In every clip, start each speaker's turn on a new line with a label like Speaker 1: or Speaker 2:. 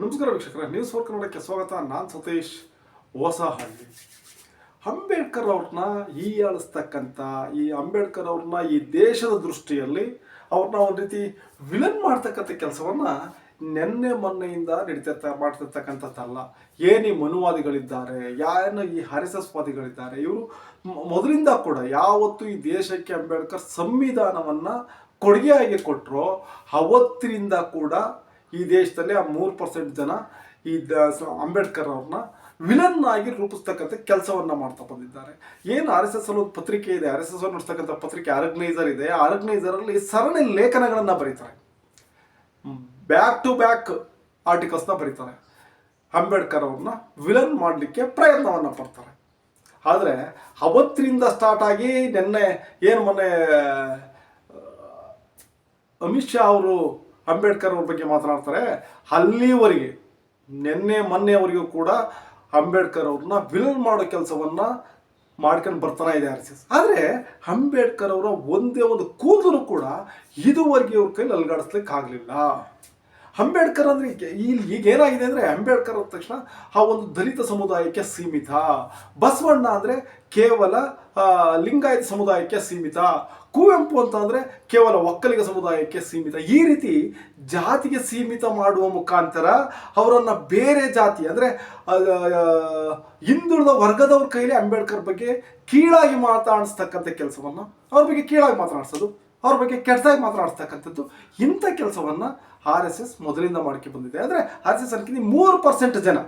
Speaker 1: ನಮಸ್ಕಾರ ವೀಕ್ಷಕರ news four ಕನ್ನಡಕ್ಕೆ ಸ್ವಾಗತ. ನಾನು ಸತೀಶ್ ಹೊಸಹಳ್ಳಿ ಅಂಬೇಡ್ಕರ್ ಅವ್ರನ್ನ ಹೀಯಾಳಿಸ್ತಕ್ಕಂಥ ಈ ಅಂಬೇಡ್ಕರ್ ಅವ್ರನ್ನ ಈ ದೇಶದ ದೃಷ್ಟಿಯಲ್ಲಿ ಅವ್ರನ್ನ ಒಂದು ರೀತಿ ವಿಲನ್ ಮಾಡ್ತಕ್ಕಂಥ ಕೆಲಸವನ್ನ ನೆನ್ನೆ ಮೊನ್ನೆಯಿಂದ ನಡೀತಾ ಮಾಡ್ತಿರ್ತಕ್ಕಂಥದ್ದಲ್ಲ. ಏನು ಈ ಮನುವಾದಿಗಳಿದ್ದಾರೆ ಏನು ಈ ಹರಿಸಸ್ವಾದಿಗಳಿದ್ದಾರೆ, ಇವರು ಮೊದಲಿಂದ ಕೂಡ ಯಾವತ್ತು ಈ ದೇಶಕ್ಕೆ ಅಂಬೇಡ್ಕರ್ ಸಂವಿಧಾನವನ್ನ ಕೊಡುಗೆಯಾಗಿ ಕೊಟ್ಟರೋ ಅವತ್ತಿನಿಂದ ಕೂಡ ಈ ದೇಶದಲ್ಲಿ ಆ ಮೂರು ಪರ್ಸೆಂಟ್ ಜನ ಈ ಅಂಬೇಡ್ಕರ್ ಅವ್ರನ್ನ ವಿಲನ್ ಆಗಿ ರೂಪಿಸ್ತಕ್ಕಂಥ ಕೆಲಸವನ್ನ ಮಾಡ್ತಾ ಬಂದಿದ್ದಾರೆ. ಏನು ಆರ್ ಎಸ್ ಎಸ್ ಅನ್ನೋದು ಪತ್ರಿಕೆ ಇದೆ. ಆರ್ ಎಸ್ ಎಸ್ ನಡೆಸ್ತಕ್ಕಂಥ ಪತ್ರಿಕೆ ಆರ್ಗನೈಸರ್ ಇದೆ. ಆರ್ಗನೈಸರ್ ಅಲ್ಲಿ ಸರಣಿ ಲೇಖನಗಳನ್ನ ಬರೀತಾರೆ. ಬ್ಯಾಕ್ ಟು ಬ್ಯಾಕ್ ಆರ್ಟಿಕಲ್ಸ್ನ ಬರೀತಾರೆ. ಅಂಬೇಡ್ಕರ್ ಅವ್ರನ್ನ ವಿಲನ್ ಮಾಡಲಿಕ್ಕೆ ಪ್ರಯತ್ನವನ್ನ ಪಡ್ತಾರೆ. ಆದರೆ ಅವತ್ತಿನಿಂದ ಸ್ಟಾರ್ಟ್ ಆಗಿ ನಿನ್ನೆ ಏನು ಮೊನ್ನೆ ಅಮಿತ್ ಶಾ ಅವರು ಅಂಬೇಡ್ಕರ್ ಅವ್ರ ಬಗ್ಗೆ ಮಾತನಾಡ್ತಾರೆ ಅಲ್ಲಿವರೆಗೆ ನಿನ್ನೆ ಮೊನ್ನೆವರೆಗೂ ಕೂಡ ಅಂಬೇಡ್ಕರ್ ಅವ್ರನ್ನ ವಿಲನ್ ಮಾಡೋ ಕೆಲಸವನ್ನ ಮಾಡ್ಕೊಂಡು ಬರ್ತಾನೆ ಇದೆ ಆರ್ ಎಸ್ ಎಸ್. ಆದರೆ ಅಂಬೇಡ್ಕರ್ ಅವರ ಒಂದೇ ಒಂದು ಕೂದಲು ಕೂಡ ಇದುವರೆಗೆ ಅವ್ರ ಕೈಲಿ ಅಲ್ಗಾಡಿಸ್ಲಿಕ್ಕೆ ಆಗಲಿಲ್ಲ. ಅಂಬೇಡ್ಕರ್ ಅಂದ್ರೆ ಇಲ್ಲಿ ಈಗ ಏನಾಗಿದೆ ಅಂದ್ರೆ ಅಂಬೇಡ್ಕರ್ ಅಂದ ತಕ್ಷಣ ಆ ಒಂದು ದಲಿತ ಸಮುದಾಯಕ್ಕೆ ಸೀಮಿತ. ಬಸವಣ್ಣ ಅಂದ್ರೆ ಕೇವಲ ಲಿಂಗಾಯತ ಸಮುದಾಯಕ್ಕೆ ಸೀಮಿತ. ಕುವೆಂಪು ಅಂತ ಅಂದರೆ ಕೇವಲ ಒಕ್ಕಲಿಗ ಸಮುದಾಯಕ್ಕೆ ಸೀಮಿತ. ಈ ರೀತಿ ಜಾತಿಗೆ ಸೀಮಿತ ಮಾಡುವ ಮುಖಾಂತರ ಅವರನ್ನು ಬೇರೆ ಜಾತಿ, ಅಂದ್ರೆ ಹಿಂದುಳಿದ ವರ್ಗದವ್ರ ಕೈಲಿ ಅಂಬೇಡ್ಕರ್ ಬಗ್ಗೆ ಕೀಳಾಗಿ ಮಾತಾಡಿಸ್ತಕ್ಕಂಥ ಕೆಲಸವನ್ನ ಅವ್ರ ಬಗ್ಗೆ ಕೀಳಾಗಿ ಮಾತನಾಡಿಸೋದು ಅವ್ರ ಬಗ್ಗೆ ಕೆಟ್ಟದಾಗಿ ಮಾತನಾಡಿಸ್ತಕ್ಕಂಥದ್ದು ಇಂಥ ಕೆಲಸವನ್ನ ಆರ್ ಎಸ್ ಎಸ್ ಮೊದಲಿಂದ ಮಾಡ್ಕೆ ಬಂದಿದೆ. ಅಂದರೆ ಆರ್ ಎಸ್ ಎಸ್ ಅನ್ಕಿಂತ ಮೂರು ಪರ್ಸೆಂಟ್ ಜನ,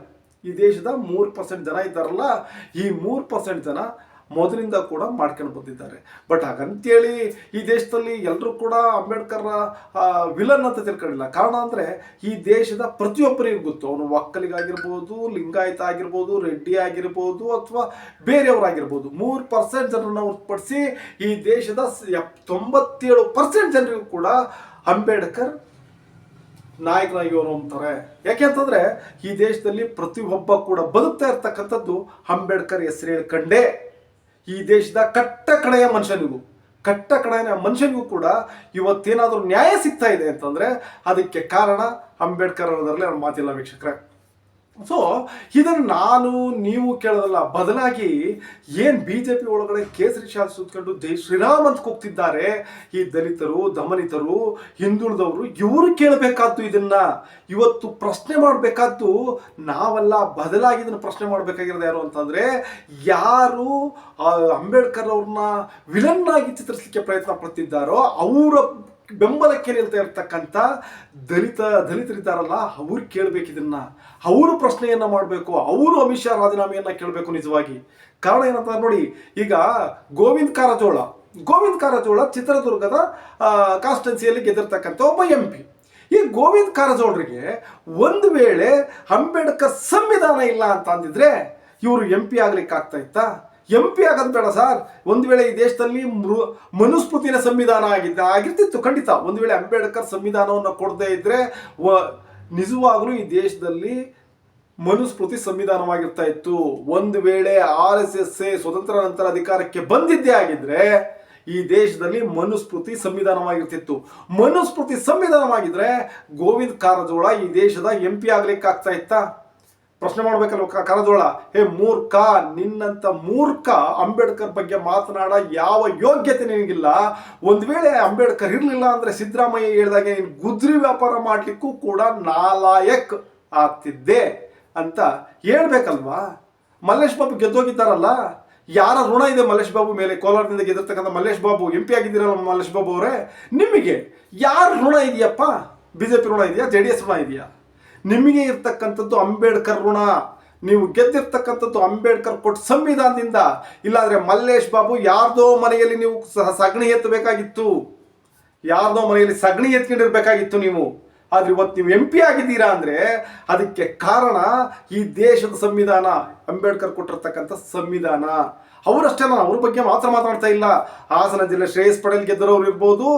Speaker 1: ಈ ದೇಶದ ಮೂರು ಪರ್ಸೆಂಟ್ ಜನ ಇದ್ದಾರಲ್ಲ, ಈ ಮೂರು ಪರ್ಸೆಂಟ್ ಜನ ಮೊದಲಿಂದ ಕೂಡ ಮಾಡ್ಕೊಂಡು ಬಂದಿದ್ದಾರೆ. ಬಟ್ ಹಾಗಂತೇಳಿ ಈ ದೇಶದಲ್ಲಿ ಎಲ್ಲರೂ ಕೂಡ ಅಂಬೇಡ್ಕರ್ ವಿಲನ್ ಅಂತ ತಿಳ್ಕೊಂಡಿಲ್ಲ. ಕಾರಣ ಅಂದರೆ ಈ ದೇಶದ ಪ್ರತಿಯೊಬ್ಬರಿಗೂ ಗೊತ್ತು ಅವನು ಒಕ್ಕಲಿಗಾಗಿರ್ಬೋದು, ಲಿಂಗಾಯತ ಆಗಿರ್ಬೋದು, ರೆಡ್ಡಿ ಆಗಿರ್ಬೋದು ಅಥವಾ ಬೇರೆಯವರಾಗಿರ್ಬೋದು. ಮೂರು ಪರ್ಸೆಂಟ್ ಜನರನ್ನ ಹೊರತುಪಡಿಸಿ ಈ ದೇಶದ ತೊಂಬತ್ತೇಳು ಪರ್ಸೆಂಟ್ ಜನರಿಗೂ ಕೂಡ ಅಂಬೇಡ್ಕರ್ ನಾಯಕನಾಗಿ ಅವರು ಅಂತಾರೆ. ಯಾಕೆಂತಂದ್ರೆ ಈ ದೇಶದಲ್ಲಿ ಪ್ರತಿಯೊಬ್ಬ ಕೂಡ ಬದುಕ್ತಾ ಇರ್ತಕ್ಕಂಥದ್ದು ಅಂಬೇಡ್ಕರ್ ಹೆಸರು ಹೇಳ್ಕಂಡೇ ಈ ದೇಶದ ಕಟ್ಟ ಕಡೆಯ ಮನುಷ್ಯನಿಗೂ, ಕಟ್ಟ ಕಡೆಯ ಮನುಷ್ಯನಿಗೂ ಕೂಡ ಇವತ್ತೇನಾದರೂ ನ್ಯಾಯ ಸಿಗ್ತಾ ಇದೆ ಅಂತಂದರೆ ಅದಕ್ಕೆ ಕಾರಣ ಅಂಬೇಡ್ಕರ್ ಅನ್ನೋದರಲ್ಲಿ ನನ್ನ ಮಾತಿಲ್ಲ ವೀಕ್ಷಕರೇ. ಸೊ ಇದನ್ನು ನಾನು, ನೀವು ಕೇಳೋದಲ್ಲ, ಬದಲಾಗಿ ಏನು ಬಿ ಜೆ ಪಿ ಒಳಗಡೆ ಕೇಸರಿ ಶಾಲ್ ಸುತ್ಕೊಂಡು ಜೈ ಶ್ರೀರಾಮ್ ಅಂತ ಕೂಗ್ತಿದ್ದಾರೆ, ಈ ದಲಿತರು, ದಮನಿತರು, ಹಿಂದುಳಿದವರು, ಇವರು ಕೇಳಬೇಕಾದ್ದು ಇದನ್ನ. ಇವತ್ತು ಪ್ರಶ್ನೆ ಮಾಡಬೇಕಾದ್ದು ನಾವೆಲ್ಲ, ಬದಲಾಗಿ ಇದನ್ನು ಪ್ರಶ್ನೆ ಮಾಡಬೇಕಾಗಿರೋದು ಯಾರು ಅಂತಂದರೆ, ಯಾರು ಅಂಬೇಡ್ಕರ್ ಅವ್ರನ್ನ ವಿಲನ್ನಾಗಿ ಚಿತ್ರಿಸಲಿಕ್ಕೆ ಪ್ರಯತ್ನ ಪಡ್ತಿದ್ದಾರೋ, ಅವರ ಬೆಂಬಲಕ್ಕೆ ನಿಲ್ತಾ ಇರ್ತಕ್ಕಂಥ ದಲಿತ, ದಲಿತರಿದ್ದಾರಲ್ಲ, ಅವ್ರು ಕೇಳಬೇಕು ಇದನ್ನ. ಅವರು ಪ್ರಶ್ನೆಯನ್ನ ಮಾಡಬೇಕು, ಅವರು ಅಮಿತ್ ಶಾ ರಾಜೀನಾಮೆಯನ್ನ ಕೇಳಬೇಕು ನಿಜವಾಗಿ. ಕಾರಣ ಏನಂತ ನೋಡಿ, ಈಗ ಗೋವಿಂದ್ ಕಾರಜೋಳ ಗೋವಿಂದ್ ಕಾರಜೋಳ ಚಿತ್ರದುರ್ಗದ ಕಾನ್ಸ್ಟಿಟ್ಯೂನ್ಸಿಯಲ್ಲಿ ಗೆದ್ದಿರ್ತಕ್ಕಂಥ ಒಬ್ಬ ಎಂ ಪಿ ಈ ಗೋವಿಂದ್ ಕಾರಜೋಳರಿಗೆ ಒಂದು ವೇಳೆ ಅಂಬೇಡ್ಕರ್ ಸಂವಿಧಾನ ಇಲ್ಲ ಅಂತ ಅಂದಿದ್ರೆ ಇವರು ಎಂ ಪಿ ಆಗ್ಲಿಕ್ಕೆ ಆಗ್ತಾ ಇತ್ತಾ? ಎಂ ಪಿ ಬೇಡ ಸರ್. ಒಂದು ವೇಳೆ ಈ ದೇಶದಲ್ಲಿ ಮೃ, ಮನುಸ್ಮೃತಿನ ಸಂವಿಧಾನ ಆಗಿದ್ದ, ಆಗಿರ್ತಿತ್ತು, ಖಂಡಿತ. ಒಂದು ವೇಳೆ ಅಂಬೇಡ್ಕರ್ ಸಂವಿಧಾನವನ್ನು ಕೊಡದೇ ಇದ್ದರೆ ವ, ನಿಜವಾಗಲೂ ಈ ದೇಶದಲ್ಲಿ ಮನುಸ್ಮೃತಿ ಸಂವಿಧಾನವಾಗಿರ್ತಾ ಇತ್ತು. ಒಂದು ವೇಳೆ ಆರ್ ಎಸ್ ಎಸ್ ಎ ಸ್ವತಂತ್ರ ನಂತರ ಅಧಿಕಾರಕ್ಕೆ ಬಂದಿದ್ದೇ ಆಗಿದ್ರೆ, ಈ ದೇಶದಲ್ಲಿ ಮನುಸ್ಮೃತಿ ಸಂವಿಧಾನವಾಗಿರ್ತಿತ್ತು. ಮನುಸ್ಮೃತಿ ಸಂವಿಧಾನವಾಗಿದ್ರೆ ಗೋವಿಂದ್ ಕಾರಜೋಳ ಈ ದೇಶದ ಎಂ ಪಿ ಆಗ್ಲಿಕ್ಕೆ ಆಗ್ತಾ ಇತ್ತಾ? ಪ್ರಶ್ನೆ ಮಾಡ್ಬೇಕಲ್ವ ಕ- ಹೇ ಮೂರ್ಖ, ನಿನ್ನಂತ ಮೂರ್ಖ ಅಂಬೇಡ್ಕರ್ ಬಗ್ಗೆ ಮಾತನಾಡ ಯಾವ ಯೋಗ್ಯತೆ ನಿನಗಿಲ್ಲ. ಒಂದ್ ವೇಳೆ ಅಂಬೇಡ್ಕರ್ ಇರಲಿಲ್ಲ ಅಂದ್ರೆ ಸಿದ್ದರಾಮಯ್ಯ ಹೇಳಿದಾಗ ನೀನು ಗುದ್ರಿ ವ್ಯಾಪಾರ ಮಾಡ್ಲಿಕ್ಕೂ ಕೂಡ ನಾಲಾಯಕ್ ಆಗ್ತಿದ್ದೆ ಅಂತ ಹೇಳ್ಬೇಕಲ್ವಾ? ಮಲ್ಲೇಶ್ ಬಾಬು ಗೆದ್ದೋಗಿದ್ದಾರಲ್ಲ? ಯಾರ ಋಣ ಇದೆ ಮಲ್ಲೇಶ್ ಬಾಬು ಮೇಲೆ? ಕೋಲಾರದಿಂದ ಗೆದ್ದಿರ್ತಕ್ಕಂಥ ಮಲ್ಲೇಶ್ ಬಾಬು, ಎಂ ಪಿ ಆಗಿದ್ದೀರಲ್ಲ ಮಲ್ಲೇಶ್ ಬಾಬು ಅವರೇ? ನಿಮಗೆ ಯಾರ ಋಣ ಇದೆಯಪ್ಪ? ಬಿಜೆಪಿ ಋಣ ಇದೆಯಾ? ಜೆ ಎಸ್ ಋಣ ಇದೆಯಾ? ನಿಮಗೆ ಇರ್ತಕ್ಕಂಥದ್ದು ಅಂಬೇಡ್ಕರ್ ಋಣ. ನೀವು ಗೆದ್ದಿರ್ತಕ್ಕಂಥದ್ದು ಅಂಬೇಡ್ಕರ್ ಕೊಟ್ಟ ಸಂವಿಧಾನದಿಂದ. ಇಲ್ಲಾಂದರೆ ಮಲ್ಲೇಶ್ ಬಾಬು ಯಾರ್ದೋ ಮನೆಯಲ್ಲಿ ನೀವು ಸಹ ಸಗಣಿ ಎತ್ತಬೇಕಾಗಿತ್ತು. ಯಾರ್ದೋ ಮನೆಯಲ್ಲಿ ಸಗಣಿ ಎತ್ಕೊಂಡಿರ್ಬೇಕಾಗಿತ್ತು ನೀವು. ಆದ್ರೆ ಇವತ್ತು ನೀವು ಎಂ ಪಿ ಆಗಿದ್ದೀರಾ ಅಂದ್ರೆ ಅದಕ್ಕೆ ಕಾರಣ ಈ ದೇಶದ ಸಂವಿಧಾನ. ಅಂಬೇಡ್ಕರ್ ಕೊಟ್ಟಿರ್ತಕ್ಕಂಥ ಸಂವಿಧಾನ. ಅವರಷ್ಟೇ ನಾನು ಅವ್ರ ಬಗ್ಗೆ ಮಾತ್ರ ಮಾತಾಡ್ತಾ ಇಲ್ಲ. ಹಾಸನ ಜಿಲ್ಲೆ ಶ್ರೇಯಸ್ ಪಟೇಲ್ ಗೆದ್ದರವ್ರು ಇರ್ಬೋದು.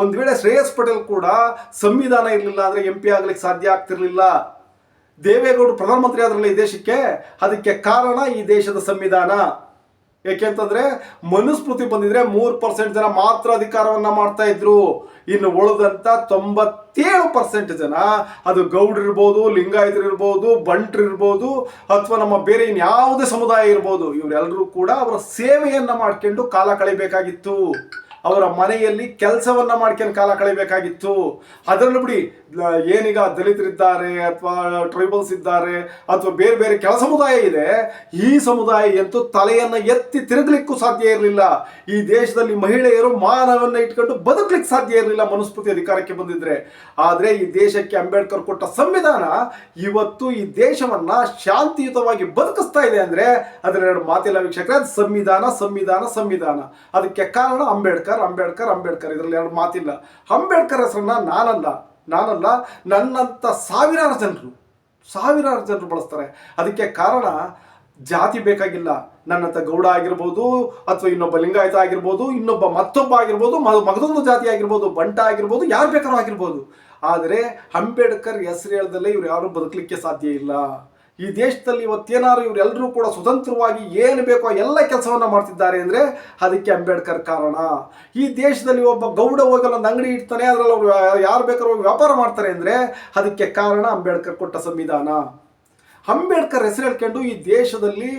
Speaker 1: ಒಂದು ವೇಳೆ ಶ್ರೇಯಸ್ ಪಟೇಲ್ ಕೂಡ ಸಂವಿಧಾನ ಇರಲಿಲ್ಲ ಅಂದ್ರೆ ಎಂ ಪಿ ಆಗ್ಲಿಕ್ಕೆ ಸಾಧ್ಯ ಆಗ್ತಿರ್ಲಿಲ್ಲ. ದೇವೇಗೌಡರು ಪ್ರಧಾನಮಂತ್ರಿ ಆದ್ರಲ್ಲ ಈ ದೇಶಕ್ಕೆ, ಅದಕ್ಕೆ ಕಾರಣ ಈ ದೇಶದ ಸಂವಿಧಾನ. ಯಾಕೆಂತಂದ್ರೆ ಮನುಸ್ಮೃತಿ ಬಂದಿದ್ರೆ ಮೂರು ಪರ್ಸೆಂಟ್ ಜನ ಮಾತ್ರ ಅಧಿಕಾರವನ್ನ ಮಾಡ್ತಾ ಇದ್ರು. ಇನ್ನು ಉಳಿದಂಥ ತೊಂಬತ್ತೇಳು ಪರ್ಸೆಂಟ್ ಜನ, ಅದು ಗೌಡ್ರು ಇರ್ಬೋದು, ಲಿಂಗಾಯತರು ಇರ್ಬೋದು, ಬಂಟ್ರ ಇರ್ಬೋದು, ಅಥವಾ ನಮ್ಮ ಬೇರೆ ಇನ್ಯಾವುದೇ ಸಮುದಾಯ ಇರ್ಬೋದು, ಇವರೆಲ್ಲರೂ ಕೂಡ ಅವರ ಸೇವೆಯನ್ನ ಮಾಡ್ಕೊಂಡು ಕಾಲ ಕಳಿಬೇಕಾಗಿತ್ತು. ಅವರ ಮನೆಯಲ್ಲಿ ಕೆಲಸವನ್ನ ಮಾಡ್ಕೊಂಡು ಕಾಲ ಕಳಿಬೇಕಾಗಿತ್ತು ಅದರಲ್ಲೂ ಬಿಡಿ ಏನೀಗ ದಲಿತರಿದ್ದಾರೆ ಅಥವಾ ಟ್ರೈಬಲ್ಸ್ ಇದ್ದಾರೆ ಅಥವಾ ಬೇರೆ ಬೇರೆ ಕೆಲ ಸಮುದಾಯ ಇದೆ, ಈ ಸಮುದಾಯ ಅಂತೂ ತಲೆಯನ್ನ ಎತ್ತಿ ತಿರುಗಲಿಕ್ಕೂ ಸಾಧ್ಯ ಇರಲಿಲ್ಲ. ಈ ದೇಶದಲ್ಲಿ ಮಹಿಳೆಯರು ಮಾನವನ್ನ ಇಟ್ಕೊಂಡು ಬದುಕಲಿಕ್ಕೆ ಸಾಧ್ಯ ಇರಲಿಲ್ಲ ಮನುಸ್ಮೃತಿ ಅಧಿಕಾರಕ್ಕೆ ಬಂದಿದ್ರೆ. ಆದರೆ ಈ ದೇಶಕ್ಕೆ ಅಂಬೇಡ್ಕರ್ ಕೊಟ್ಟ ಸಂವಿಧಾನ ಇವತ್ತು ಈ ದೇಶವನ್ನ ಶಾಂತಿಯುತವಾಗಿ ಬದುಕಿಸ್ತಾ ಇದೆ ಅಂದ್ರೆ, ಅದರ ಎರಡು ಮಾತಿಲ್ಲ ವೀಕ್ಷಕರೇ ಸಂವಿಧಾನ ಸಂವಿಧಾನ ಸಂವಿಧಾನ. ಅದಕ್ಕೆ ಕಾರಣ ಅಂಬೇಡ್ಕರ್. ಅಂಬೇಡ್ಕರ್ ಅಂಬೇಡ್ಕರ್ ಇದರಲ್ಲಿ ಎರಡು ಮಾತಿಲ್ಲ. ಅಂಬೇಡ್ಕರ್ ಹೆಸರನ್ನ ನಾನಲ್ಲ ನಾನಲ್ಲ ನನ್ನಂಥ ಸಾವಿರಾರು ಜನರು ಸಾವಿರಾರು ಜನರು ಬಳಸ್ತಾರೆ. ಅದಕ್ಕೆ ಕಾರಣ, ಜಾತಿ ಬೇಕಾಗಿಲ್ಲ. ನನ್ನಂಥ ಗೌಡ ಆಗಿರ್ಬೋದು, ಅಥವಾ ಇನ್ನೊಬ್ಬ ಲಿಂಗಾಯತ ಆಗಿರ್ಬೋದು, ಇನ್ನೊಬ್ಬ ಮತ್ತೊಬ್ಬ ಆಗಿರ್ಬೋದು ಮಗದೊಂದು ಜಾತಿ ಆಗಿರ್ಬೋದು, ಬಂಟ ಆಗಿರ್ಬೋದು, ಯಾರು ಬೇಕಾದ್ರೂ ಆಗಿರ್ಬೋದು. ಆದರೆ ಅಂಬೇಡ್ಕರ್ ಹೆಸರು ಹೇಳ್ದಲ್ಲೇ ಇವ್ರು ಯಾರು ಬದುಕಲಿಕ್ಕೆ ಸಾಧ್ಯ ಇಲ್ಲ. ಈ ದೇಶದಲ್ಲಿ ಇವತ್ತೇನಾದ್ರು ಇವರೆಲ್ಲರೂ ಕೂಡ ಸ್ವತಂತ್ರವಾಗಿ ಏನು ಬೇಕೋ ಎಲ್ಲ ಕೆಲಸವನ್ನು ಮಾಡ್ತಿದ್ದಾರೆ ಅಂದರೆ ಅದಕ್ಕೆ ಅಂಬೇಡ್ಕರ್ ಕಾರಣ. ಈ ದೇಶದಲ್ಲಿ ಒಬ್ಬ ಗೌಡ ಹೋಗಲ್ಲ ಒಂದು ಅಂಗಡಿ ಇಡ್ತಾನೆ, ಅದರಲ್ಲಿ ಅವರು ಯಾರು ಬೇಕಾದ್ರೂ ಹೋಗಿ ವ್ಯಾಪಾರ ಮಾಡ್ತಾರೆ ಅಂದರೆ ಅದಕ್ಕೆ ಕಾರಣ ಅಂಬೇಡ್ಕರ್ ಕೊಟ್ಟ ಸಂವಿಧಾನ. ಅಂಬೇಡ್ಕರ್ ಹೆಸರು ಹೇಳ್ಕೊಂಡು ಈ ದೇಶದಲ್ಲಿ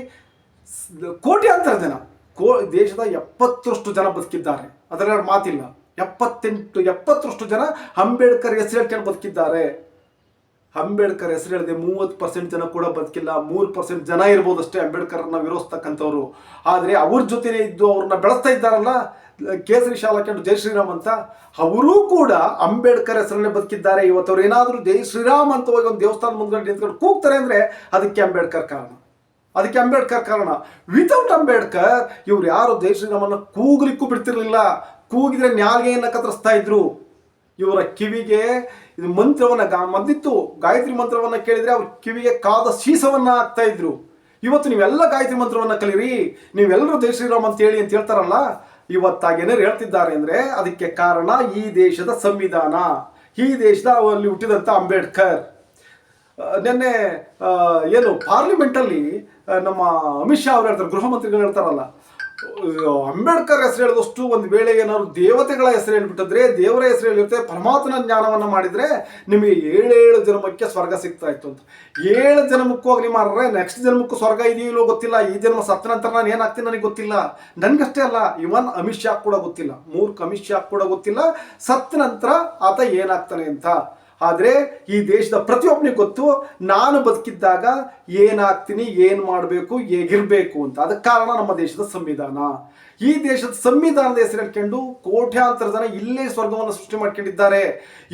Speaker 1: ಕೋಟ್ಯಾಂತರ ಜನ ಕೋ, ದೇಶದ ಎಪ್ಪತ್ತರಷ್ಟು ಜನ ಬದುಕಿದ್ದಾರೆ. ಅದರ ಮಾತಿಲ್ಲ. ಎಪ್ಪತ್ತೆಂಟು, ಎಪ್ಪತ್ತರಷ್ಟು ಜನ ಅಂಬೇಡ್ಕರ್ ಹೆಸರು ಹೇಳ್ಕೊಂಡು ಬದುಕಿದ್ದಾರೆ. ಅಂಬೇಡ್ಕರ್ ಹೆಸರು ಹೇಳಿದೆ ಮೂವತ್ತು ಪರ್ಸೆಂಟ್ ಜನ ಕೂಡ ಬದುಕಿಲ್ಲ, ಮೂರು ಪರ್ಸೆಂಟ್ ಜನ ಇರ್ಬೋದು ಅಷ್ಟೇ ಅಂಬೇಡ್ಕರ್ನ ವಿರೋಧಿಸ್ತಕ್ಕಂಥವ್ರು. ಆದರೆ ಅವ್ರ ಜೊತೆನೇ ಇದ್ದು ಅವ್ರನ್ನ ಬೆಳೆಸ್ತಾ ಇದ್ದಾರಲ್ಲ, ಕೇಸರಿ ಶಾಲಾ ಕಂಡು ಜೈ ಶ್ರೀರಾಮ್ ಅಂತ, ಅವರೂ ಕೂಡ ಅಂಬೇಡ್ಕರ್ ಹೆಸರನ್ನೇ ಬದುಕಿದ್ದಾರೆ. ಇವತ್ತು ಅವ್ರು ಏನಾದರೂ ಜೈ ಶ್ರೀರಾಮ್ ಅಂತ ಹೋಗಿ ಒಂದು ದೇವಸ್ಥಾನ ಮುಂದ್ಗಡೆ ನಿಂತ್ಕೊಂಡು ಕೂಗ್ತಾರೆ ಅಂದರೆ ಅದಕ್ಕೆ ಅಂಬೇಡ್ಕರ್ ಕಾರಣ. ಅದಕ್ಕೆ ಅಂಬೇಡ್ಕರ್ ಕಾರಣ. ವಿತೌಟ್ ಅಂಬೇಡ್ಕರ್, ಇವ್ರು ಯಾರು ಜೈ ಶ್ರೀರಾಮನ್ನ ಕೂಗ್ಲಿಕ್ಕೂ ಬಿಡ್ತಿರ್ಲಿಲ್ಲ. ಕೂಗಿದ್ರೆ ನ್ಯಾಲ್ಗೆಯನ್ನು ಕತ್ತರಿಸ್ತಾ ಇದ್ರು. ಇವರ ಕಿವಿಗೆ ಇದು ಮಂತ್ರವನ್ನ ಗಾ- ಮೊದಲಿತ್ತು ಗಾಯತ್ರಿ ಮಂತ್ರವನ್ನ ಕೇಳಿದ್ರೆ ಅವ್ರ ಕಿವಿಗೆ ಕಾದ ಶೀಸವನ್ನ ಹಾಕ್ತಾ ಇದ್ರು. ಇವತ್ತು ನೀವೆಲ್ಲ ಗಾಯತ್ರಿ ಮಂತ್ರವನ್ನ ಕಲೀರಿ, ನೀವೆಲ್ಲರೂ ಜೈ ಶ್ರೀರಾಮ್ ಅಂತ ಹೇಳಿ ಅಂತ ಹೇಳ್ತಾರಲ್ಲ, ಇವತ್ತಾಗೇನೇ ಹೇಳ್ತಿದ್ದಾರೆ ಅಂದ್ರೆ ಅದಕ್ಕೆ ಕಾರಣ ಈ ದೇಶದ ಸಂವಿಧಾನ. ಈ ದೇಶದ ಅಲ್ಲಿ ಹುಟ್ಟಿದಂತ ಅಂಬೇಡ್ಕರ್. ನಿನ್ನೆ ಏನು ಪಾರ್ಲಿಮೆಂಟಲ್ಲಿ ಅಲ್ಲಿ ನಮ್ಮ ಅಮಿತ್ ಶಾ ಅವ್ರು ಹೇಳ್ತಾರೆ, ಗೃಹ ಮಂತ್ರಿಗಳು ಹೇಳ್ತಾರಲ್ಲ ಅಂಬೇಡ್ಕರ್ ಹೆಸರು ಹೇಳಿದಷ್ಟು ಒಂದು ವೇಳೆ ಏನಾದ್ರು ದೇವತೆಗಳ ಹೆಸರು ಹೇಳ್ಬಿಟ್ಟಿದ್ರೆ, ದೇವರ ಹೆಸರು ಹೇಳಿರುತ್ತೆ, ಪರಮಾತ್ಮನ ಜ್ಞಾನವನ್ನು ಮಾಡಿದ್ರೆ ನಿಮಗೆ ಏಳೇಳು ಜನ್ಮಕ್ಕೆ ಸ್ವರ್ಗ ಸಿಗ್ತಾ ಇತ್ತು ಅಂತ. ಏಳು ಜನ್ಮಕ್ಕೂ ಹೋಗಿ ಮಾರ್ರೆ ನೆಕ್ಸ್ಟ್ ಜನ್ಮಕ್ಕೂ ಸ್ವರ್ಗ ಇದೆಯೋ ಇಲ್ಲೋ ಗೊತ್ತಿಲ್ಲ. ಈ ಜನ್ಮ ಸತ್ತ ನಂತರ ನಾನು ಏನಾಗ್ತೀನಿ ನನಗೆ ಗೊತ್ತಿಲ್ಲ. ನನಗಷ್ಟೇ ಅಲ್ಲ, ಇವನ್ ಅಮಿತ್ ಶಾ ಕೂಡ ಗೊತ್ತಿಲ್ಲ. ಮೂರ್ಖ ಅಮಿತ್ ಶಾ ಕೂಡ ಗೊತ್ತಿಲ್ಲ. ಸತ್ತ ನಂತರ ಆತ ಏನಾಗ್ತಾನೆ ಅಂತ. ಆದರೆ ಈ ದೇಶದ ಪ್ರತಿಯೊಬ್ಬನಿಗೆ ಗೊತ್ತು, ನಾನು ಬದುಕಿದ್ದಾಗ ಏನಾಗ್ತೀನಿ, ಏನು ಮಾಡಬೇಕು, ಹೇಗಿರಬೇಕು ಅಂತ. ಅದಕ್ಕೆ ಕಾರಣ ನಮ್ಮ ದೇಶದ ಸಂವಿಧಾನ. ಈ ದೇಶದ ಸಂವಿಧಾನದ ಹೆಸರು ಹೇಳ್ಕೊಂಡು ಕೋಟ್ಯಾಂತರ ಜನ ಇಲ್ಲೇ ಸ್ವರ್ಗವನ್ನು ಸೃಷ್ಟಿ ಮಾಡ್ಕೊಂಡಿದ್ದಾರೆ.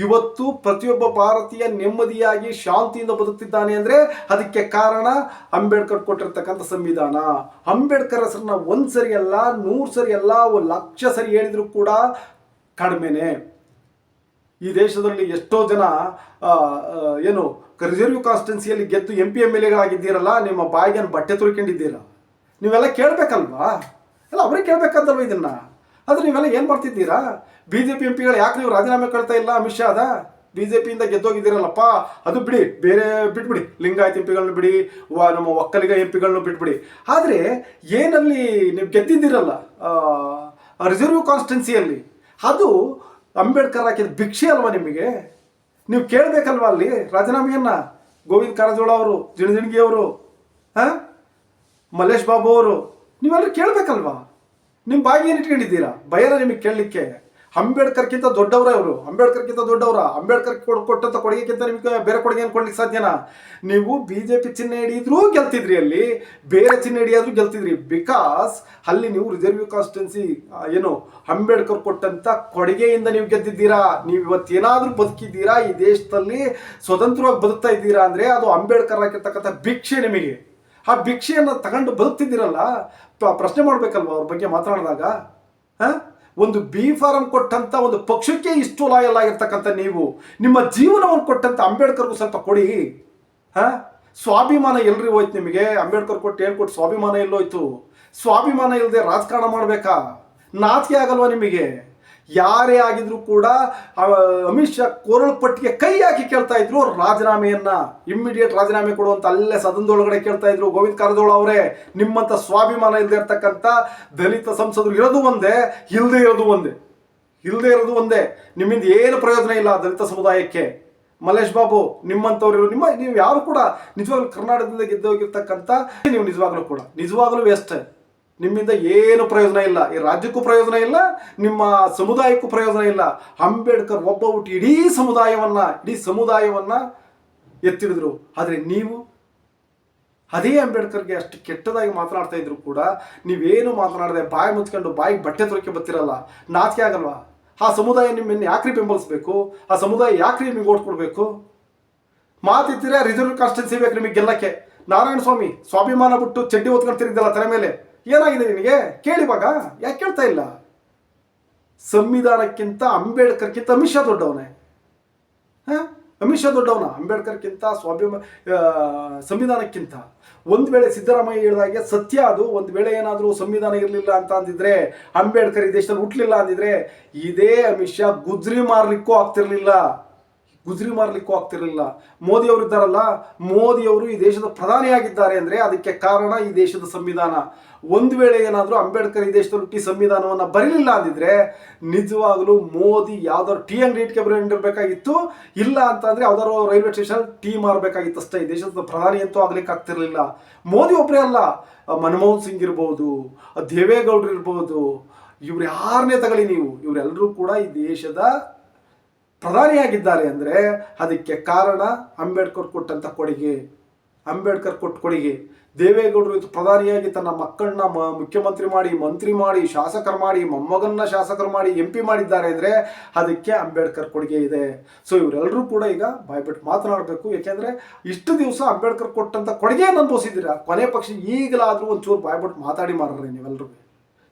Speaker 1: ಇವತ್ತು ಪ್ರತಿಯೊಬ್ಬ ಭಾರತೀಯ ನೆಮ್ಮದಿಯಾಗಿ, ಶಾಂತಿಯಿಂದ ಬದುಕ್ತಿದ್ದಾನೆ ಅಂದರೆ ಅದಕ್ಕೆ ಕಾರಣ ಅಂಬೇಡ್ಕರ್ ಕೊಟ್ಟಿರ್ತಕ್ಕಂಥ ಸಂವಿಧಾನ. ಅಂಬೇಡ್ಕರ್ ಹೆಸರನ್ನ ಒಂದು ಸರಿ ಅಲ್ಲ, ನೂರು ಸರಿ ಅಲ್ಲ, ಒಂದು ಲಕ್ಷ ಸರಿ ಹೇಳಿದ್ರು ಕೂಡ ಕಡಿಮೆನೆ. ಈ ದೇಶದಲ್ಲಿ ಎಷ್ಟೋ ಜನ ಏನು ರಿಸರ್ವ್ ಕಾನ್ಸ್ಟಿಟ್ಯೂನ್ಸಿಯಲ್ಲಿ ಗೆದ್ದು ಎಂ ಪಿ ಎಂ ಎಲ್ ಎಗಳಾಗಿದ್ದೀರಲ್ಲ ನಿಮ್ಮ ಬಾಯಿಗೆ ಬಟ್ಟೆ ತುಳ್ಕೊಂಡಿದ್ದೀರ ನೀವೆಲ್ಲ ಕೇಳಬೇಕಲ್ವಾ? ಎಲ್ಲ ಅವರೇ ಕೇಳಬೇಕಂತಲ್ವ ಇದನ್ನ? ಆದರೆ ನೀವೆಲ್ಲ ಏನು ಮಾಡ್ತಿದ್ದೀರಾ? ಬಿ ಜೆ ಪಿ ಎಂ ಪಿಗಳು ಯಾಕೆ ನೀವು ರಾಜೀನಾಮೆ ಕಳ್ತಾ ಇಲ್ಲ ಅಮಿತ್ ಶಾ ಅದ ಬಿ ಜೆ ಪಿಯಿಂದ ಗೆದ್ದೋಗಿದ್ದೀರಲ್ಲಪ್ಪ, ಅದು ಬಿಡಿ, ಬೇರೆ ಬಿಟ್ಬಿಡಿ. ಲಿಂಗಾಯತ್ ಎಂ ಪಿಗಳನ್ನ ಬಿಡಿ, ವ, ನಮ್ಮ ಒಕ್ಕಲಿಗ ಎಂ ಪಿಗಳನ್ನ ಬಿಟ್ಬಿಡಿ. ಆದರೆ ಏನಲ್ಲಿ ನೀವು ಗೆದ್ದಿದ್ದೀರಲ್ಲ ರಿಸರ್ವ್ ಕಾನ್ಸ್ಟಿಟ್ಯೂನ್ಸಿಯಲ್ಲಿ ಅದು ಅಂಬೇಡ್ಕರ್ ಹಾಕಿದ ಭಿಕ್ಷೆ ಅಲ್ವಾ ನಿಮಗೆ? ನೀವು ಕೇಳಬೇಕಲ್ವಾ ಅಲ್ಲಿ? ರಾಜೀನಾಮೆಯನ್ನ? ಗೋವಿಂದ ಕಾರಜೋಳ ಅವರು ಜಿಣಜಿಣಗಿ ಅವರು, ಹಾಂ? ಮಲ್ಲೇಶ್ ಬಾಬು ಅವರು, ನೀವೆಲ್ಲರೂ ಕೇಳಬೇಕಲ್ವಾ? ನಿಮ್ಮ ಬಾಗಿ ಏನು ಇಟ್ಕೊಂಡಿದ್ದೀರಾ? ಭಯನ ನಿಮಗೆ ಕೇಳಲಿಕ್ಕೆ. ಅಂಬೇಡ್ಕರ್ಗಿಂತ ದೊಡ್ಡವರೇ ಅವರು ಅಂಬೇಡ್ಕರ್ಗಿಂತ ದೊಡ್ಡವರ. ಅಂಬೇಡ್ಕರ್ ಕೊಟ್ಟಂತ ಕೊಡುಗೆಗಿಂತ ನಿಮಗೆ ಬೇರೆ ಕೊಡುಗೆ ಕೊಡ್ಲಿಕ್ಕೆ ಸಾಧ್ಯನಾ? ನೀವು ಬಿ ಜೆ ಪಿ ಚಿಹ್ನೆ ಹಿಡಿದ್ರೂ ಗೆಲ್ತಿದ್ರಿ ಅಲ್ಲಿ. ಬೇರೆ ಚಿಹ್ನೆ ಹಿಡಿಯಾದ್ರೂ ಗೆಲ್ತಿದ್ರಿ. ಬಿಕಾಸ್ ಅಲ್ಲಿ ನೀವು ರಿಸರ್ವ್ ಕಾನ್ಸ್ಟಿಟ್ಯೂನ್ಸಿ ಏನು ಅಂಬೇಡ್ಕರ್ ಕೊಟ್ಟಂತ ಕೊಡುಗೆಯಿಂದ ನೀವು ಗೆದ್ದಿದ್ದೀರಾ? ನೀವು ಇವತ್ತೇನಾದ್ರೂ ಬದುಕಿದ್ದೀರಾ? ಈ ದೇಶದಲ್ಲಿ ಸ್ವತಂತ್ರವಾಗಿ ಬದುಕ್ತಾ ಇದ್ದೀರಾ ಅಂದ್ರೆ ಅದು ಅಂಬೇಡ್ಕರ್ ಆಗಿರ್ತಕ್ಕಂಥ ಭಿಕ್ಷೆ ನಿಮಗೆ. ಆ ಭಿಕ್ಷೆಯನ್ನು ತಗೊಂಡು ಬದುಕ್ತಿದ್ದೀರಲ್ಲ ಪ್ರಶ್ನೆ ಮಾಡ್ಬೇಕಲ್ವ ಅವ್ರ ಬಗ್ಗೆ ಮಾತನಾಡಿದಾಗ? ಹ? ಒಂದು ಬಿ ಫಾರಂ ಕೊಟ್ಟಂತ ಒಂದು ಪಕ್ಷಕ್ಕೆ ಇಷ್ಟು ಲಾಯಲ್ ಆಗಿರ್ತಕ್ಕಂಥ ನೀವು, ನಿಮ್ಮ ಜೀವನವನ್ನು ಕೊಟ್ಟಂತ ಅಂಬೇಡ್ಕರ್ಗೂ ಸ್ವಲ್ಪ ಕೊಡಿ. ಹಾಂ? ಸ್ವಾಭಿಮಾನ ಎಲ್ರಿ ಹೋಯ್ತು ನಿಮಗೆ? ಅಂಬೇಡ್ಕರ್ ಕೊಟ್ಟು ಹೇಳ್ಕೊಟ್ಟು ಸ್ವಾಭಿಮಾನ ಎಲ್ಲೋಯ್ತು? ಸ್ವಾಭಿಮಾನ ಇಲ್ಲದೆ ರಾಜಕಾರಣ ಮಾಡಬೇಕಾ? ನಾಚಿಕೆ ಆಗಲ್ವಾ ನಿಮಗೆ? ಯಾರೇ ಆಗಿದ್ರು ಕೂಡ ಅಮಿತ್ ಶಾ ಕೋರಳ ಪಟ್ಟಿಗೆ ಕೈ ಹಾಕಿ ಕೇಳ್ತಾ ಇದ್ರು. ರಾಜೀನಾಮೆಯನ್ನ ಇಮ್ಮಿಡಿಯೇಟ್ ರಾಜೀನಾಮೆ ಕೊಡುವಂತ ಅಲ್ಲೇ ಸದನದೊಳಗಡೆ ಕೇಳ್ತಾ ಇದ್ರು. ಗೋವಿಂದ ಕಾರಜೋಳ ಅವರೇ, ನಿಮ್ಮಂತ ಸ್ವಾಭಿಮಾನ ಇಲ್ಲದೆ ಇರ್ತಕ್ಕಂಥ ದಲಿತ ಸಂಸದರು ಇರೋದು ಒಂದೇ ಇಲ್ಲದೆ ಇರೋದು ಒಂದೇ. ಇಲ್ಲದೆ ಇರೋದು ಒಂದೇ. ನಿಮ್ಮಿಂದ ಏನು ಪ್ರಯೋಜನ ಇಲ್ಲ ದಲಿತ ಸಮುದಾಯಕ್ಕೆ. ಮಲ್ಲೇಶ್ ಬಾಬು ನಿಮ್ಮಂಥವ್ರು ನಿಮ್ಮ, ನೀವು ಯಾರು ಕೂಡ ನಿಜವಾಗ್ಲೂ ಕರ್ನಾಟಕದಿಂದ ಗೆದ್ದೋಗಿರ್ತಕ್ಕಂಥ ನೀವು ನಿಜವಾಗ್ಲೂ ಕೂಡ. ನಿಜವಾಗ್ಲೂ ವೇಸ್ಟ್ ನಿಮ್ಮಿಂದ ಏನು ಪ್ರಯೋಜನ ಇಲ್ಲ. ಈ ರಾಜ್ಯಕ್ಕೂ ಪ್ರಯೋಜನ ಇಲ್ಲ, ನಿಮ್ಮ ಸಮುದಾಯಕ್ಕೂ ಪ್ರಯೋಜನ ಇಲ್ಲ. ಅಂಬೇಡ್ಕರ್ ಒಬ್ಬ ಹುಟ್ಟು ಇಡೀ ಸಮುದಾಯವನ್ನ ಇಡೀ ಸಮುದಾಯವನ್ನ ಎತ್ತಿಡಿದ್ರು. ಆದರೆ ನೀವು ಅದೇ ಅಂಬೇಡ್ಕರ್ಗೆ ಅಷ್ಟು ಕೆಟ್ಟದಾಗಿ ಮಾತನಾಡ್ತಾ ಇದ್ರು ಕೂಡ ನೀವೇನು ಮಾತನಾಡದೆ ಬಾಯಿ ಮುಚ್ಕೊಂಡು ಬಾಯಿಗೆ ಬಟ್ಟೆ ತೊರಕೆ ಬರ್ತಿರಲ್ಲ, ನಾಚಿಕೆ ಆಗಲ್ವಾ? ಆ ಸಮುದಾಯ ನಿಮ್ಮನ್ನು ಯಾಕ್ರಿ ಬೆಂಬಲಿಸ್ಬೇಕು? ಆ ಸಮುದಾಯ ಯಾಕ್ರಿ ನಿಮಗೆ ಓಟ್ ಕೊಡಬೇಕು? ಮಾತಿದ್ದೀರಾ ರಿಸರ್ವ್ ಕಾನ್ಸ್ಟೆನ್ಸಿ ಬೇಕು ನಿಮಗೆ ಗೆಲ್ಲಕ್ಕೆ. ನಾರಾಯಣ ಸ್ವಾಮಿ, ಸ್ವಾಭಿಮಾನ ಬಿಟ್ಟು ಚಡ್ಡಿ ಓದ್ಕೊಂಡು ತಿರುಗಿದಲ್ಲ ತಲೆ ಮೇಲೆ? ಏನಾಗಿದೆ ನಿನಗೆ? ಕೇಳಿವಾಗ ಯಾಕೆ ಕೇಳ್ತಾ ಇಲ್ಲ? ಸಂವಿಧಾನಕ್ಕಿಂತ ಅಂಬೇಡ್ಕರ್ಗಿಂತ ಅಮಿತ್ ಶಾ ದೊಡ್ಡವನೇ. ಹ? ಅಮಿತ್ ಶಾ ದೊಡ್ಡವನ, ಅಂಬೇಡ್ಕರ್ಗಿಂತ ಸ್ವಾಭಿಮ ಸಂವಿಧಾನಕ್ಕಿಂತ. ಒಂದು ವೇಳೆ ಸಿದ್ದರಾಮಯ್ಯ ಹೇಳಿದಾಗೆ ಸತ್ಯ ಅದು, ಒಂದು ವೇಳೆ ಏನಾದರೂ ಸಂವಿಧಾನ ಇರಲಿಲ್ಲ ಅಂತ ಅಂದಿದ್ರೆ, ಅಂಬೇಡ್ಕರ್ ಈ ದೇಶದಲ್ಲಿ ಹುಟ್ಟಲಿಲ್ಲ ಅಂದಿದ್ರೆ, ಇದೇ ಅಮಿತ್ ಶಾ ಗುಜ್ರಿ ಮಾರ್ಲಿಕ್ಕೂ ಆಗ್ತಿರ್ಲಿಲ್ಲ. ಗುಜ್ರಿ ಮಾರ್ಲಿಕ್ಕೂ ಆಗ್ತಿರಲಿಲ್ಲ. ಮೋದಿ ಅವರು ಇದ್ದಾರಲ್ಲ ಮೋದಿ ಅವರು ಈ ದೇಶದ ಪ್ರಧಾನಿಯಾಗಿದ್ದಾರೆ ಅಂದ್ರೆ ಅದಕ್ಕೆ ಕಾರಣ ಈ ದೇಶದ ಸಂವಿಧಾನ. ಒಂದು ವೇಳೆ ಏನಾದರೂ ಅಂಬೇಡ್ಕರ್ ಈ ದೇಶದಲ್ಲಿ ಹುಟ್ಟಿ ಸಂವಿಧಾನವನ್ನ ಬರೀಲಿಲ್ಲ ಅಂದಿದ್ರೆ ನಿಜವಾಗಲೂ ಮೋದಿ ಯಾವ್ದಾದ್ರು ಟೀ ಅಂಗಡಿ ಬರಬೇಕಾಗಿತ್ತು ಇಲ್ಲ ಅಂತಂದರೆ ಯಾವ್ದಾದ್ರು ರೈಲ್ವೆ ಸ್ಟೇಷನ್ ಟೀ ಮಾರಬೇಕಾಗಿತ್ತು ಅಷ್ಟೇ. ಈ ದೇಶದ ಪ್ರಧಾನಿ ಅಂತೂ ಆಗ್ಲಿಕ್ಕೆ ಆಗ್ತಿರ್ಲಿಲ್ಲ. ಮೋದಿ ಒಬ್ಬರೇ ಅಲ್ಲ. ಮನಮೋಹನ್ ಸಿಂಗ್ ಇರ್ಬೋದು, ದೇವೇಗೌಡರು ಇರ್ಬೋದು, ಇವ್ರು ಯಾರನ್ನೇ ತಗೊಳ್ಳಿ ನೀವು. ಇವರೆಲ್ಲರೂ ಕೂಡ ಈ ದೇಶದ ಪ್ರಧಾನಿಯಾಗಿದ್ದಾರೆ ಅಂದರೆ ಅದಕ್ಕೆ ಕಾರಣ ಅಂಬೇಡ್ಕರ್ ಕೊಟ್ಟಂಥ ಕೊಡುಗೆ. ಅಂಬೇಡ್ಕರ್ ಕೊಟ್ಟ ಕೊಡುಗೆ. ದೇವೇಗೌಡರು ಇದು ಪ್ರಧಾನಿಯಾಗಿ ತನ್ನ ಮಕ್ಕಳನ್ನ ಮ, ಮುಖ್ಯಮಂತ್ರಿ ಮಾಡಿ, ಮಂತ್ರಿ ಮಾಡಿ, ಶಾಸಕರು ಮಾಡಿ, ಮೊಮ್ಮಗನ್ನ ಶಾಸಕರು ಮಾಡಿ ಎಂ ಮಾಡಿದ್ದಾರೆ ಅಂದರೆ ಅದಕ್ಕೆ ಅಂಬೇಡ್ಕರ್ ಕೊಡುಗೆ ಇದೆ. ಸೊ ಇವರೆಲ್ಲರೂ ಕೂಡ ಈಗ ಬಾಯ್ಬಿಟ್ಟು ಮಾತನಾಡಬೇಕು. ಯಾಕೆಂದರೆ ಇಷ್ಟು ದಿವಸ ಅಂಬೇಡ್ಕರ್ ಕೊಟ್ಟಂಥ ಕೊಡುಗೆ ಅನುಭವಿಸಿದ್ದೀರಾ? ಕೊನೆ ಪಕ್ಷ ಈಗಲಾದರೂ ಒಂಚೂರು ಬಾಯ್ಬಿಟ್ಟು ಮಾತಾಡಿ ಮಾರ್ರಿ ನೀವೆಲ್ಲರೂ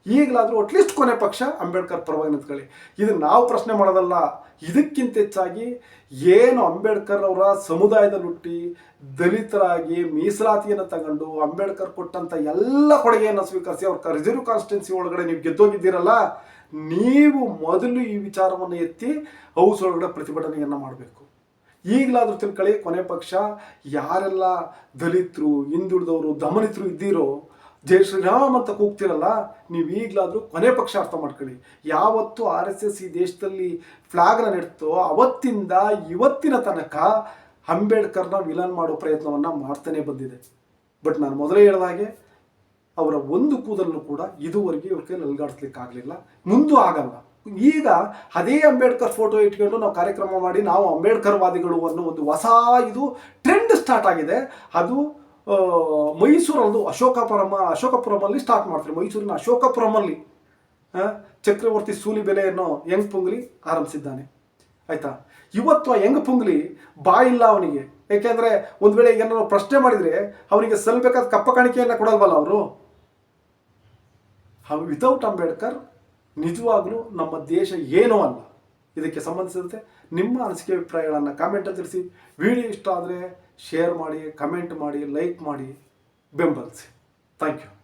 Speaker 1: ಈಗಲಾದರೂ ಅಟ್ಲೀಸ್ಟ್ ಕೊನೆ ಪಕ್ಷ ಅಂಬೇಡ್ಕರ್ ಪರವಾಗಿ ನಿಂತ್ಕೊಳ್ಳಿ. ಇದು ನಾವು ಪ್ರಶ್ನೆ ಮಾಡೋದಲ್ಲ, ಇದಕ್ಕಿಂತ ಹೆಚ್ಚಾಗಿ ಏನು ಅಂಬೇಡ್ಕರ್ ಅವರ ಸಮುದಾಯದಲ್ಲಿ ಹುಟ್ಟಿ ದಲಿತರಾಗಿ ಮೀಸಲಾತಿಯನ್ನು ತಗೊಂಡು ಅಂಬೇಡ್ಕರ್ ಕೊಟ್ಟಂಥ ಎಲ್ಲ ಕೊಡುಗೆಯನ್ನು ಸ್ವೀಕರಿಸಿ ಅವ್ರ ರಿಸರ್ವ್ ಕಾನ್ಸ್ಟಿಟ್ಯೂನ್ಸಿ ಒಳಗಡೆ ನೀವು ಗೆದ್ದೋಗಿದ್ದೀರಲ್ಲ, ನೀವು ಮೊದಲು ಈ ವಿಚಾರವನ್ನು ಎತ್ತಿ ಹೌಸ್ ಒಳಗಡೆ ಪ್ರತಿಭಟನೆಯನ್ನು ಮಾಡಬೇಕು. ಈಗಲಾದರೂ ತಿಳ್ಕೊಳ್ಳಿ, ಕೊನೆ ಪಕ್ಷ ಯಾರೆಲ್ಲ ದಲಿತರು, ಹಿಂದುಳಿದವರು, ದಮನಿತರು ಇದ್ದೀರೋ ಜೈ ಶ್ರೀರಾಮ್ ಅಂತ ಕೂಗ್ತಿರಲ್ಲ, ನೀವು ಈಗಲಾದರೂ ಕೊನೆ ಪಕ್ಷ ಅರ್ಥ ಮಾಡ್ಕೊಳ್ಳಿ. ಯಾವತ್ತು ಆರ್ ಎಸ್ ಎಸ್ ಈ ದೇಶದಲ್ಲಿ ಫ್ಲಾಗ್ನ ನೆಡ್ತೋ ಅವತ್ತಿಂದ ಇವತ್ತಿನ ತನಕ ಅಂಬೇಡ್ಕರ್ನ ವಿಲನ್ ಮಾಡೋ ಪ್ರಯತ್ನವನ್ನು ಮಾಡ್ತಾನೆ ಬಂದಿದೆ. ಬಟ್ ನಾನು ಮೊದಲೇ ಹೇಳಿದ ಹಾಗೆ, ಅವರ ಒಂದು ಕೂದಲನ್ನು ಕೂಡ ಇದುವರೆಗೆ ಇವ್ರ ಕೈಲಿ ಅಲ್ಗಾಡಿಸ್ಲಿಕ್ಕಾಗಲಿಲ್ಲ ಮುಂದೂ ಆಗಲ್ಲ. ಈಗ ಅದೇ ಅಂಬೇಡ್ಕರ್ ಫೋಟೋ ಇಟ್ಕೊಂಡು ನಾವು ಕಾರ್ಯಕ್ರಮ ಮಾಡಿ ನಾವು ಅಂಬೇಡ್ಕರ್ ವಾದಿಗಳು ಅನ್ನೋ ಒಂದು ಹೊಸ ಇದು ಟ್ರೆಂಡ್ ಸ್ಟಾರ್ಟ್ ಆಗಿದೆ. ಅದು ಮೈಸೂರಲ್ಲದು ಅಶೋಕಪುರಮ, ಅಶೋಕಪುರಮಲ್ಲಿ ಸ್ಟಾರ್ಟ್ ಮಾಡ್ತಾರೆ. ಮೈಸೂರಿನ ಅಶೋಕಪುರಮಲ್ಲಿ ಚಕ್ರವರ್ತಿ ಸೂಲಿ ಬೆಲೆಯನ್ನು ಯಂಗ್ ಪುಂಗ್ಲಿ ಆರಂಭಿಸಿದ್ದಾನೆ. ಆಯ್ತಾ? ಇವತ್ತು ಆ ಯಂಗ್ ಪುಂಗ್ಲಿ ಬಾಯಿಲ್ಲ ಅವನಿಗೆ. ಯಾಕೆಂದ್ರೆ ಒಂದು ವೇಳೆ ಏನಾದ್ರು ಪ್ರಶ್ನೆ ಮಾಡಿದ್ರೆ ಅವನಿಗೆ ಸಲ್ಬೇಕಾದ ಕಪ್ಪ ಕಾಣಿಕೆಯನ್ನು ಕೊಡಲ್ವಲ್ಲ ಅವರು? ವಿತೌಟ್ ಅಂಬೇಡ್ಕರ್ ನಿಜವಾಗ್ಲೂ ನಮ್ಮ ದೇಶ ಏನೂ ಅಲ್ಲ. ಇದಕ್ಕೆ ಸಂಬಂಧಿಸಿದಂತೆ ನಿಮ್ಮ ಅನಿಸಿಕೆ ಅಭಿಪ್ರಾಯಗಳನ್ನು ಕಾಮೆಂಟ್ ತಿಳಿಸಿ. ವಿಡಿಯೋ ಇಷ್ಟ ಆದರೆ ಶೇರ್ ಮಾಡಿ ಕಮೆಂಟ್ ಮಾಡಿ ಲೈಕ್ ಮಾಡಿ, ಬೆಂಬಲಿಸಿ. Thank you